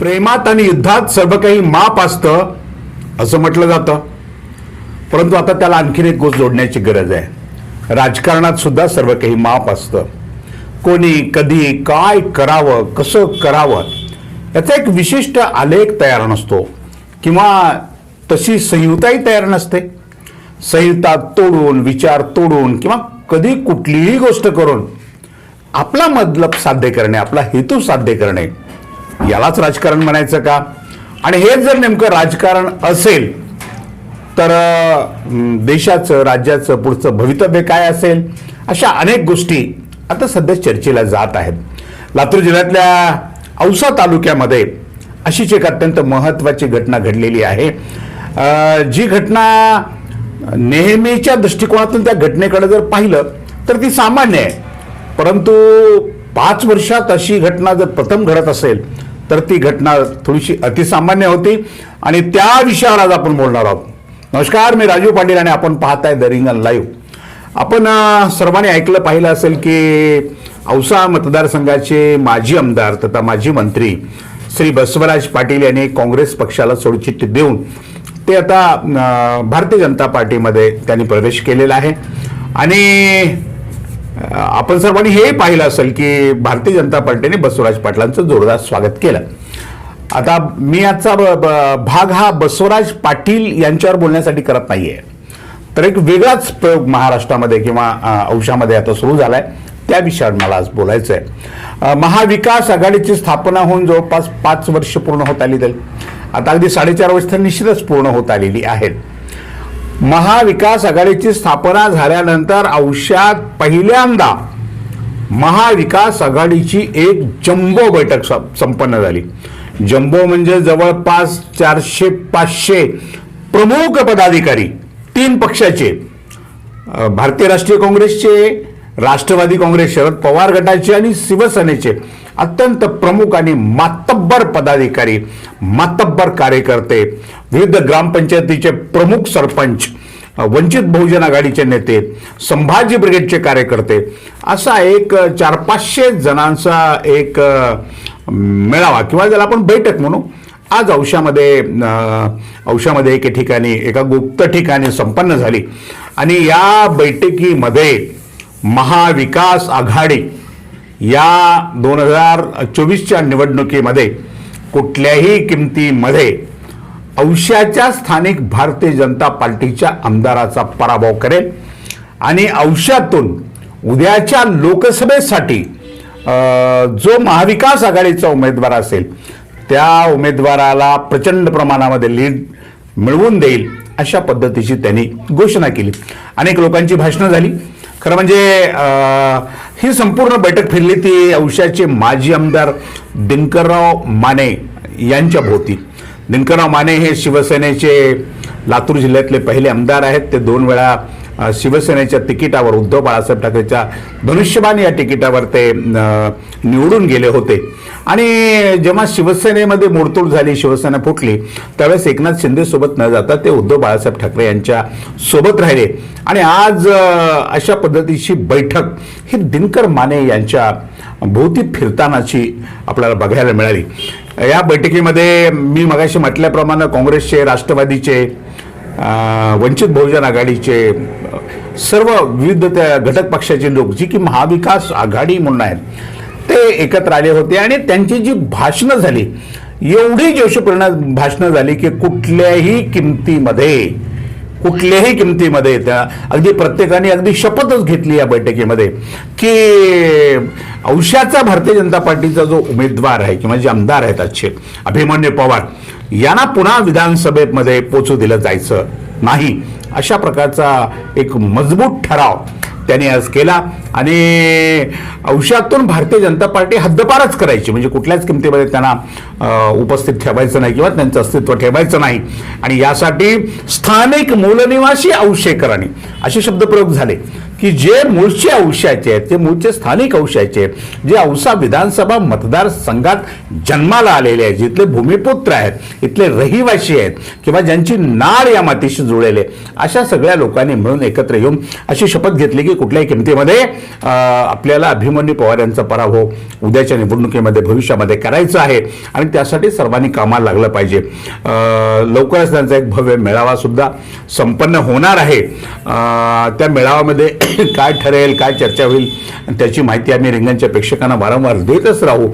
प्रेमात आणि युद्धात सर्व काही माप असतं असं म्हटलं जातं. परंतु आता त्याला आणखीन एक गोष्ट जोडण्याची गरज आहे. राजकारणात सुद्धा सर्व काही माप असतं. कोणी कधी काय करावं कसं करावं याचा एक विशिष्ट आलेख तयार नसतो. किंवा तशी संहिताही तयार नसते. संहिता तोडून विचार तोडून किंवा कधी कुठलीही गोष्ट करून आपला मतलब साध्य करणे आपला हेतू साध्य करणे यालाच राजकारण म्हणायचं का? आणि हेच जर नेमकं राजकारण असेल तर देशाचं राज्याचं पुढचं भवितव्य काय असेल? अशा अनेक गोष्टी आता सध्या चर्चेला जात आहेत. लातूर जिल्ह्यातल्या औसा तालुक्यामध्ये अशीच एक अत्यंत महत्त्वाची घटना घडलेली आहे. जी घटना नेहमीच्या दृष्टिकोनातून त्या घटनेकडे जर पाहिलं तर ती सामान्य आहे. परंतु पाच वर्षात अशी घटना जर प्रथम घडत असेल तर ती घटना थोडीशी अतिसामान्य होती आणि त्या विषयावर आज आपण बोलणार आहोत. नमस्कार मी राजू पाटील आणि आपण पाहताय द रिंगन लाईव्ह. आपण सर्वांनी ऐकलं पाहिलं असेल की औसा मतदारसंघाचे माजी आमदार तथा माजी मंत्री श्री बसवराज पाटील यांनी काँग्रेस पक्षाला सोडचिठ्ठी देऊन ते आता भारतीय जनता पार्टीमध्ये त्यांनी प्रवेश केलेला आहे. आणि आपण सर्वांनी हे पाहिलं असेल की भारतीय जनता पार्टीने बसवराज पाटलांचं जोरदार स्वागत केलं. आता मी आजचा ब- ब- भाग हा बसवराज पाटील यांच्यावर बोलण्यासाठी करत नाहीये. तर एक वेगळाच प्रयोग महाराष्ट्रामध्ये किंवा अंशामध्ये आता सुरू झालाय. त्या विषयावर मला आज बोलायचं आहे महाविकास आघाडीची स्थापना होऊन जवळपास पाच वर्ष पूर्ण होत आली तरी आता अगदी साडेचार वर्ष निश्चितच पूर्ण होत आलेली आहेत. महाविकास आघाडीची स्थापना झाल्यानंतर औषात पहिल्यांदा महाविकास आघाडीची एक जम्बो बैठक संपन्न झाली. जम्बो म्हणजे जवळपास चारशे पाचशे प्रमुख पदाधिकारी तीन पक्षाचे. भारतीय राष्ट्रीय काँग्रेसचे राष्ट्रवादी काँग्रेस शरद पवार गटाचे आणि शिवसेनेचे. अत्यंत प्रमुख आणि मातब्बर पदाधिकारी मातब्बर कार्यकर्ते विविध ग्रामपंचायतीचे प्रमुख सरपंच वंचित बहुजन आघाडीचे नेते संभाजी ब्रिगेडचे कार्यकर्ते असा एक चार पाचशे जणांचा एक मेळावा किंवा ज्याला आपण बैठक म्हणू. आज औषामध्ये अ, औषामध्ये एके ठिकाणी एका गुप्त ठिकाणी संपन्न झाली. आणि या बैठकीमध्ये महाविकास आघाडी या दोन हजार चोवीसच्या निवडणुकीमध्ये कुठल्याही किमतीमध्ये औषाच्या स्थानिक भारतीय जनता पार्टीच्या आमदाराचा पराभव करेल. आणि औषातून उद्याच्या लोकसभेसाठी जो महाविकास आघाडीचा उमेदवार असेल त्या उमेदवाराला प्रचंड प्रमाणामध्ये लीड मिळवून देईल अशा पद्धतीची त्यांनी घोषणा केली. अनेक लोकांची भाषणं झाली. खरं म्हणजे ही संपूर्ण बैठक फिरली ती औषाचे माजी आमदार दिनकरराव माने यांच्या भोवती. निनकराव माने हे शिवसेनेचे लातूर जिल्ह्यातले पहिले आमदार आहेत. ते दोन वेळा शिवसेनेच्या तिकिटावर उद्धव बाळासाहेब ठाकरेच्या धनुष्यबाण या तिकिटावर ते निवडून गेले होते. आणि जेव्हा शिवसेनेमध्ये मोडतोड झाली शिवसेना फुटली त्यावेळेस एकनाथ शिंदेसोबत न जाता ते उद्धव बाळासाहेब ठाकरे यांच्या सोबत राहिले. आणि आज अशा पद्धतीची बैठक ही दिनकर माने यांच्या भोवती फिरतानाची आपल्याला बघायला मिळाली. या बैठकीमध्ये मी मगाशी म्हटल्याप्रमाणे काँग्रेसचे राष्ट्रवादीचे वंचित बहुजन आघाडीचे सर्व विविध त्या घटक पक्षाचे लोक जी की महाविकास आघाडी म्हणून आहेत ते एकत्र आले होते आणि त्यांची जी भाषणं झाली एवढी जोशपूर्ण भाषणं झाली की कुठल्याही किमतीमध्ये कुठल्याही किमतीमध्ये त्या अगदी प्रत्येकाने अगदी शपथच घेतली या बैठकीमध्ये की अंशाचा भारतीय जनता पार्टीचा जो उमेदवार आहे किंवा जे आमदार आहेत आजचे अभिमन्यू पवार यांना पुन्हा विधानसभेमध्ये पोचू दिलं जायचं नाही अशा प्रकारचा एक मजबूत ठराव त्यांनी आज केला आणि अंशातून भारतीय जनता पार्टी हद्दपारच करायची म्हणजे कुठल्याच किमतीमध्ये त्यांना उपस्थित ठेवायचं नाही किंवा त्यांचं अस्तित्व ठेवायचं नाही. आणि यासाठी स्थानिक मूलनिवासी औषेकरांनी असे शब्दप्रयोग झाले की जे मूळचे अंशाचे आहेत ते मूळचे स्थानिक अंशाचे जे औसा विधानसभा मतदारसंघात जन्माला आलेले आहेत जिथले भूमिपुत्र आहेत इथले रहिवासी आहेत किंवा ज्यांची नाळ या मातीशी जुळलेले अशा सगळ्या लोकांनी मिळून एकत्र येऊन अशी शपथ घेतली की कुठल्याही किमतीमध्ये आपल्याला अभिमन्यू पवार यांचा पराभव उद्याच्या निवडणुकीमध्ये भविष्यामध्ये करायचा आहे. आणि त्यासाठी सर्वांनी कामाला लागलं पाहिजे. लवकरच त्यांचा एक भव्य मेळावा सुद्धा संपन्न होणार आहे. त्या मेळाव्यामध्ये काय ठरेल काय चर्चा होईल त्याची माहिती आम्ही रिंगणच्या प्रेक्षकांना वारंवार देतच राहू.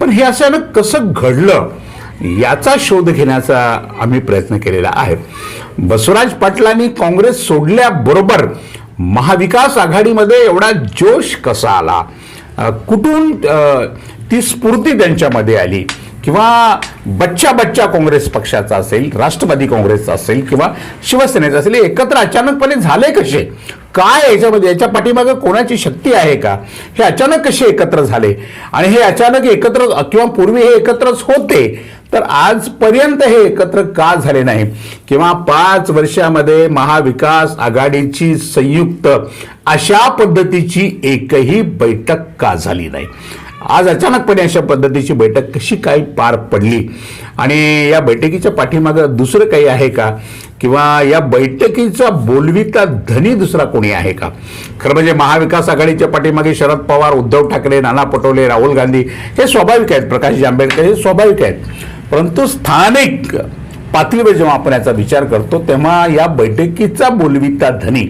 पण हे अचानक कसं घडलं याचा शोध घेण्याचा आम्ही प्रयत्न केलेला आहे. बसवराज पाटलांनी काँग्रेस सोडल्याबरोबर महाविकास आघाडीमध्ये एवढा जोश कसा आला? कुठून ती स्फूर्ती त्यांच्यामध्ये आली? किंवा बच्चा बच्चा काँग्रेस पक्षाचा असेल राष्ट्रवादी काँग्रेसचा असेल किंवा शिवसेनेचा असेल एकत्र अचानकपणे झाले कसे? काय याच्यामध्ये याच्या पाठीमागं कोणाची शक्ती आहे का? हे अचानक कसे एकत्र झाले? आणि हे अचानक एकत्र किंवा पूर्वी हे एकत्रच होते तर आजपर्यंत हे एकत्र का झाले नाही? किंवा पाच वर्षामध्ये महाविकास आघाडीची संयुक्त अशा पद्धतीची एकही बैठक का झाली नाही? आज अचानकपणे अशा पद्धतीची बैठक कशी काय पार पडली? आणि या बैठकीच्या पाठीमागं दुसरं काही आहे का? किंवा या बैठकीचा बोलविता धनी दुसरा कोणी आहे का? खरं म्हणजे महाविकास आघाडीच्या पाठीमागे शरद पवार उद्धव ठाकरे नाना पटोले राहुल गांधी हे स्वाभाविक आहेत प्रकाश आंबेडकर हे स्वाभाविक आहेत. परंतु स्थानिक पातळीवर जेव्हा आपण याचा विचार करतो तेव्हा या बैठकीचा बोलविता धनी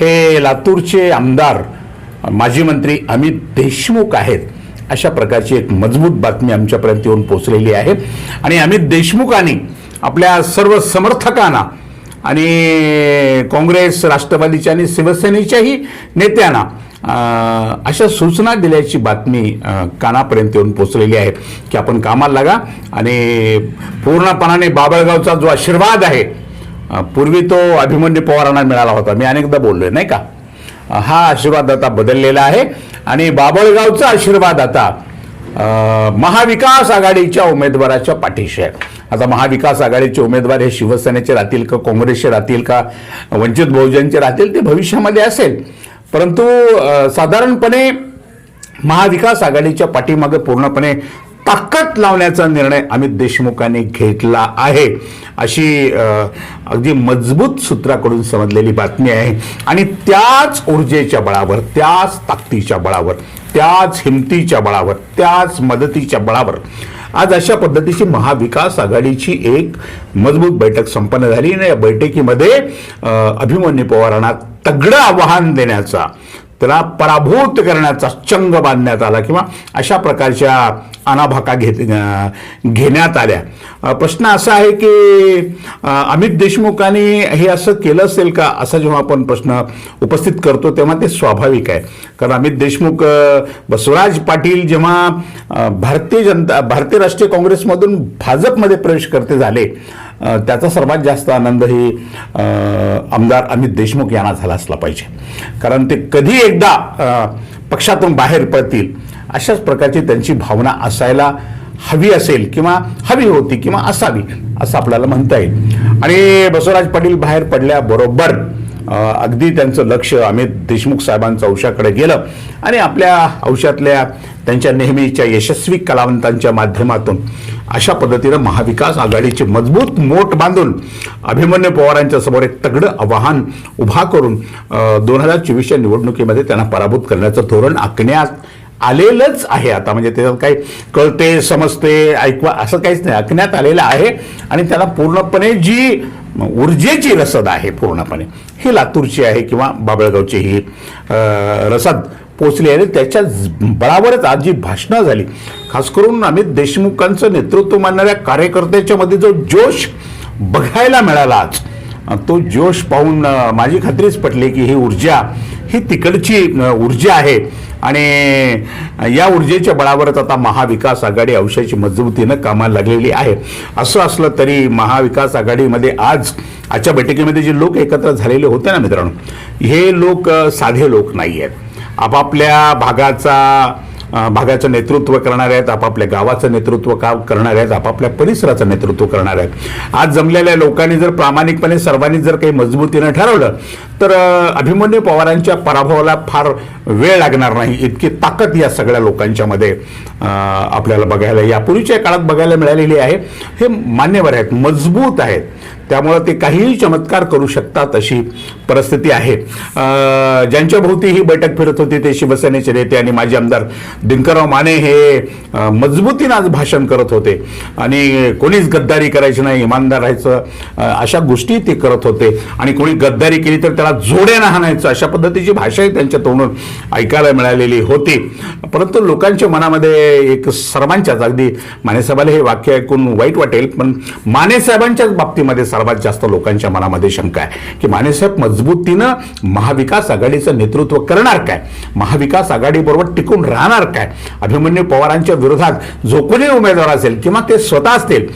हे लातूरचे आमदार माजी मंत्री अमित देशमुख आहेत. अशा प्रकारची एक मजबूत बातमी आमच्यापर्यंत येऊन पोचलेली आहे. आणि अमित देशमुखांनी आपल्या सर्व समर्थकांना आणि काँग्रेस राष्ट्रवादीच्या आणि शिवसेनेच्याही नेत्यांना अशा सूचना दिल्याची बातमी कानापर्यंत येऊन पोचलेली आहे की आपण कामाला लागा आणि पूर्णपणाने बाबळगावचा जो आशीर्वाद आहे पूर्वी तो अभिमन्यू पवारांना मिळाला होता. मी अनेकदा बोललोय नाही का? हा आशीर्वाद आता बदललेला आहे. आणि बाबळगावचा आशीर्वाद आता महाविकास आघाडीच्या उमेदवाराच्या पाठीशी आहे. आता महाविकास आघाडीचे उमेदवार हे शिवसेनेचे राहतील का काँग्रेसचे राहतील का वंचित बहुजनचे राहतील ते भविष्यामध्ये असेल. परंतु साधारणपणे महाविकास आघाडीच्या पाठीमागे पूर्णपणे ताकद लावण्याचा निर्णय अमित देशमुखांनी घेतला आहे. अशी अगदी मजबूत सूत्राकडून समजलेली बातमी आहे. आणि त्याच ऊर्जेच्या बळावर त्याच ताकदीच्या बळावर त्याच हिमतीच्या बळावर त्याच मदतीच्या बळावर आज अशा पद्धतीची महाविकास आघाडीची एक मजबूत बैठक संपन्न झाली. आणि या बैठकीमध्ये अभिमन्यू पवारांना तगडं आव्हान देण्याचा त्याला पराभूत करण्याचा चंग बांधण्यात आला किंवा अशा प्रकारच्या अनाभाका घेत घेण्यात आल्या. प्रश्न असा आहे की अमित देशमुखांनी हे असं केलं असेल का? असा जेव्हा आपण प्रश्न उपस्थित करतो तेव्हा ते स्वाभाविक आहे. कारण अमित देशमुख बसवराज पाटील जेव्हा भारतीय जनता भारतीय राष्ट्रीय काँग्रेसमधून भाजपमध्ये प्रवेश करते झाले त्याचा सर्वात जास्त आनंद ही आमदार अमित देशमुख यांना झाला असला पाहिजे. कारण ते कधी एकदा पक्षातून बाहेर पडतील अशाच प्रकारची त्यांची भावना असायला हवी असेल किंवा हवी होती किंवा असावी असं आपल्याला म्हणता येईल. आणि बसवराज पाटील बाहेर पडल्याबरोबर अगदी त्यांचं लक्ष अमित देशमुख साहेबांच्या अंशाकडे गेलं. आणि आपल्या अंशातल्या त्यांच्या नेहमीच्या यशस्वी कलावंतांच्या माध्यमातून अशा पद्धतीनं महाविकास आघाडीचे मजबूत मोठ बांधून अभिमन्यू पवारांच्या समोर एक तगडं आव्हान उभा करून दोन हजार चोवीसच्या निवडणुकीमध्ये त्यांना पराभूत करण्याचं धोरण आखण्यात आलेलंच आहे. आता म्हणजे त्याच्यात काही कळते समजते ऐकवा असं काहीच नाही. आखण्यात आलेलं आहे आणि त्याला पूर्णपणे जी ऊर्जेची रसद आहे पूर्णपणे ही लातूरची आहे किंवा बाबळगावची ही रसद. पोचली आणि त्याच्या बळावरच आज जी भाषणं झाली. खास करून अमित देशमुखांचं नेतृत्व मानणाऱ्या कार्यकर्त्याच्या मध्ये जो जोश बघायला मिळाला आज तो जोश पाहून माझी खात्रीच पटली की ही ऊर्जा ही तिकडची ऊर्जा आहे. आणि या ऊर्जेच्या बळावरच आता महाविकास आघाडी अंशाची मजबूतीनं कामाला लागलेली आहे. असं असलं तरी महाविकास आघाडीमध्ये आज आजच्या बैठकीमध्ये जे लोक एकत्र झालेले होते ना मित्रांनो हे लोक साधे लोक नाही आहेत आपापल्या भागाचा भागाचं नेतृत्व करणार आहेत आपापल्या गावाचं नेतृत्व का करणार आहेत आपापल्या परिसराचं नेतृत्व करणार आहेत. आज जमलेल्या लोकांनी जर प्रामाणिकपणे सर्वांनी जर काही मजबूतीनं ठरवलं तर अभिमन्यू पवारांच्या पराभवाला फार वेळ लागणार नाही. इतकी ताकद या सगळ्या लोकांच्यामध्ये आपल्याला बघायला यापूर्वीच्या काळात बघायला मिळालेली आहे. हे मान्यवर आहेत मजबूत आहेत. त्यामुळं ते काहीही चमत्कार करू शकतात अशी परिस्थिती आहे. ज्यांच्या भोवती ही बैठक फिरत होती ते शिवसेनेचे नेते आणि माजी आमदार दिनकरराव माने हे मजबूतीनं आज भाषण करत होते. आणि कोणीच गद्दारी करायची नाही इमानदार राहायचं अशा गोष्टी ते करत होते. आणि कोणी गद्दारी केली तर त्याला जोड्यानं हाणायचं अशा पद्धतीची भाषाही त्यांच्या तोंडून ऐकायला मिळालेली होती. परंतु लोकांच्या मनामध्ये एक सर्वांच्याच अगदी मानेसाहेबाला हे वाक्य ऐकून वाईट वाटेल पण मानेसाहेबांच्याच बाबतीमध्ये सर्वात जास्त लोकांच्या मनामध्ये शंका आहे की मानेसाहेब मजबूतीनं महाविकास आघाडीचं नेतृत्व करणार काय? महाविकास आघाडीबरोबर टिकून राहणार काय? अभिमन्यू पवारांच्या विरोधात जो कोणी उमेदवार असेल किंवा ते स्वतः असतील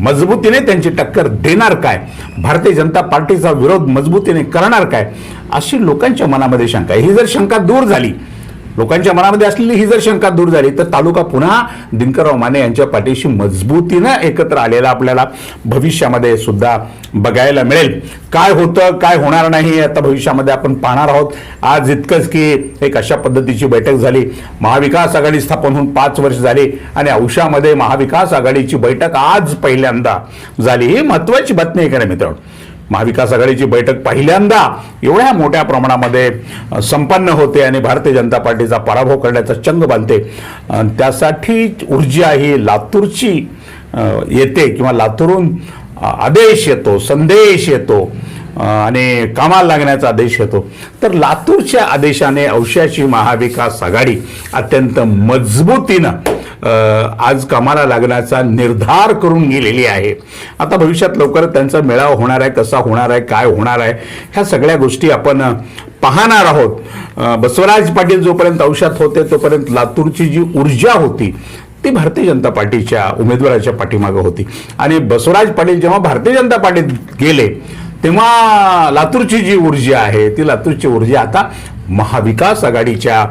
मजबूतीने त्यांची टक्कर देणार काय? भारतीय जनता पार्टीचा विरोध मजबूतीने करणार काय? अशी लोकांच्या मनामध्ये शंका आहे. ही जर शंका दूर झाली लोकांच्या मनामध्ये असलेली ही जर शंका दूर झाली तर तालुका पुन्हा दिनकरराव माने यांच्या पाठीशी मजबूतीनं एकत्र आलेला आपल्याला भविष्यामध्ये सुद्धा बघायला मिळेल. काय होतं काय होणार नाही आता भविष्यामध्ये आपण पाहणार आहोत. आज इतकंच की एक अशा पद्धतीची बैठक झाली. महाविकास आघाडी स्थापन होऊन पाच वर्ष झाली आणि औषामध्ये महाविकास आघाडीची बैठक आज पहिल्यांदा झाली. ही महत्वाची बातमी आहे का नाही मित्रांनो. महाविकास आघाडीची बैठक पहिल्यांदा एवढ्या मोठ्या प्रमाणामध्ये संपन्न होते आणि भारतीय जनता पार्टीचा पराभव करण्याचा चंग बांधते. त्यासाठी ऊर्जा ही लातूरची येते किंवा लातूरून आदेश येतो संदेश येतो आणि कामाला लागण्याचा आदेश येतो. तर लातूरच्या आदेशाने अवशाची महाविकास आघाडी अत्यंत मजबूतीनं आज कामाला लागण्याचा निर्धार करून गेलेली आहे. आता भविष्यात लवकर त्यांचा मेळावा होणार आहे कसा होणार आहे काय होणार आहे ह्या सगळ्या गोष्टी आपण पाहणार आहोत. बसवराज पाटील जोपर्यंत औषध होते तोपर्यंत लातूरची जी ऊर्जा होती ती भारतीय जनता पार्टीच्या उमेदवाराच्या पाठीमागं होती. आणि बसवराज पाटील जेव्हा भारतीय जनता पार्टीत गेले तेव्हा लातूरची जी ऊर्जा आहे ती लातूरची ऊर्जा आता महाविकास आघाडीच्या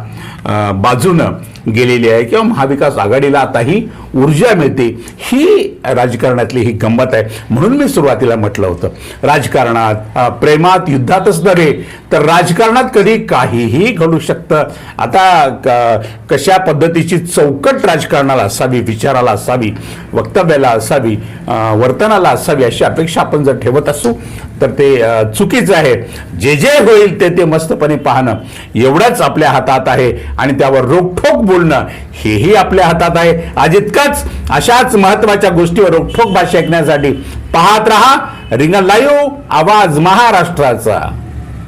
बाजूनं गेलेली आहे. किंवा महाविकास आघाडीला आता ही ऊर्जा मिळते ही राजकारणातली ही गंमत आहे. म्हणून मी सुरुवातीला म्हटलं होतं राजकारणात प्रेमात युद्धातच नव्हे तर राजकारणात कधी काहीही घडू शकतं. आता क- कशा पद्धतीची चौकट राजकारणाला असावी विचाराला असावी वक्तव्याला असावी वर्तनाला असावी अशी अपेक्षा आपण जर ठेवत असू तर ते चुकीचं आहे. जे जे होईल ते ते मस्तपणे पाहणं. एवढंच आपल्या हातात आहे आणि त्यावर रोखोक बोलणं हेही आपल्या हातात आहे. आज इतकंच अशाच महत्त्वाच्या गोष्टीवर रोखठोक भाषा ऐकण्यासाठी पाहत रहा. रिंग लाईव्ह आवाज महाराष्ट्राचा.